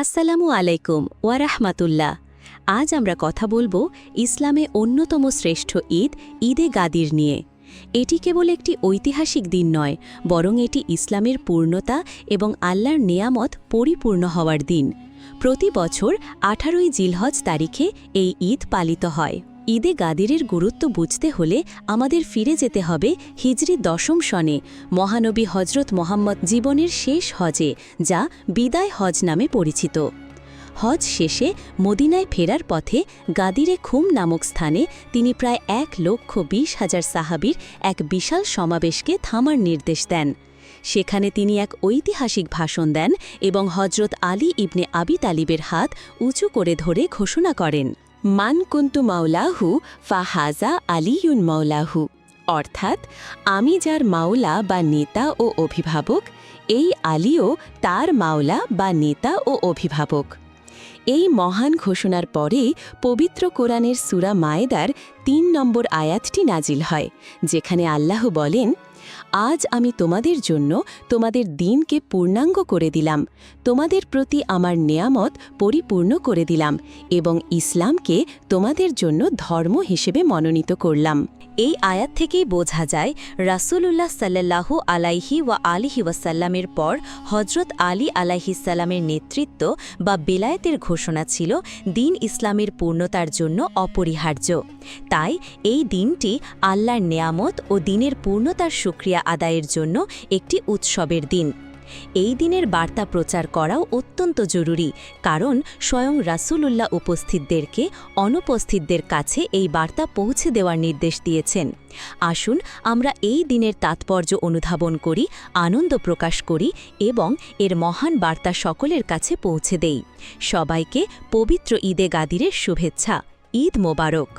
আসসালামু আলাইকুম ওয়ারাহমাতুল্লাহ আজ আমরা কথা বলব ইসলামে অন্যতম শ্রেষ্ঠ ঈদ, ঈদে গাদির নিয়ে। এটি কেবল একটি ঐতিহাসিক দিন নয়, বরং এটি ইসলামের পূর্ণতা এবং আল্লাহর নেয়ামত পরিপূর্ণ হওয়ার দিন। প্রতি বছর আঠারোই জিলহজ তারিখে এই ঈদ পালিত হয়। ঈদে গাদিরের গুরুত্ব বুঝতে হলে আমাদের ফিরে যেতে হবে হিজরি দশম সনে, মহানবী হজরত মোহাম্মদ জীবনের শেষ হজে, যা বিদায় হজ নামে পরিচিত। হজ শেষে মদিনায় ফেরার পথে গাদিরে খুম নামক স্থানে তিনি প্রায় এক লক্ষ বিশ হাজার সাহাবির এক বিশাল সমাবেশকে থামার নির্দেশ দেন। সেখানে তিনি এক ঐতিহাসিক ভাষণ দেন এবং হজরত আলী ইবনে আবি তালিবের হাত উঁচু করে ধরে ঘোষণা করেন। মান কুন্তু মাওলাহু ফাহাজা আলিউন মাওলাহু। অর্থাৎ, আমি যার মাওলা বা নেতা ও অভিভাবক, এই আলীও তার মাওলা বা নেতা ও অভিভাবক। এই মহান ঘোষণার পরে পবিত্র কোরআনের সুরা মায়েদার তিন নম্বর আয়াতটি নাজিল হয়, যেখানে আল্লাহ বলেন আজ আমি তোমাদের জন্য তোমাদের দিনকে পূর্ণাঙ্গ করে দিলাম। তোমাদের প্রতি আমার নেয়ামত পরিপূর্ণ করে দিলাম এবং ইসলামকে তোমাদের জন্য ধর্ম হিসেবে মনোনীত করলাম। এই আয়াত থেকেই বোঝা যায়, রাসূলুল্লাহ সাল্লাল্লাহু আলাইহি ওয়া আলিহি ওয়াসাল্লামের পর হজরত আলী আলাইহিসাল্লামের নেতৃত্ব বা বেলায়েতের ঘোষণা ছিল, দিন ইসলামের পূর্ণতার জন্য অপরিহার্য। তাই এই দিনটি আল্লাহর নেয়ামত ও দিনের পূর্ণতার সুক্রিয়া আদায়ের জন্য একটি উৎসবের দিন। এই দিনের বার্তা প্রচার করাও অত্যন্ত জরুরি, কারণ স্বয়ং রাসূলুল্লাহ উপস্থিতদেরকে অনুপস্থিতদের কাছে এই বার্তা পৌঁছে দেওয়ার নির্দেশ দিয়েছেন। আসুন আমরা এই দিনের তাৎপর্য অনুধাবন করি, আনন্দ প্রকাশ করি এবং এর মহান বার্তা সকলের কাছে পৌঁছে দেই। সবাইকে পবিত্র ঈদে গাদিরের শুভেচ্ছা, ঈদ মোবারক।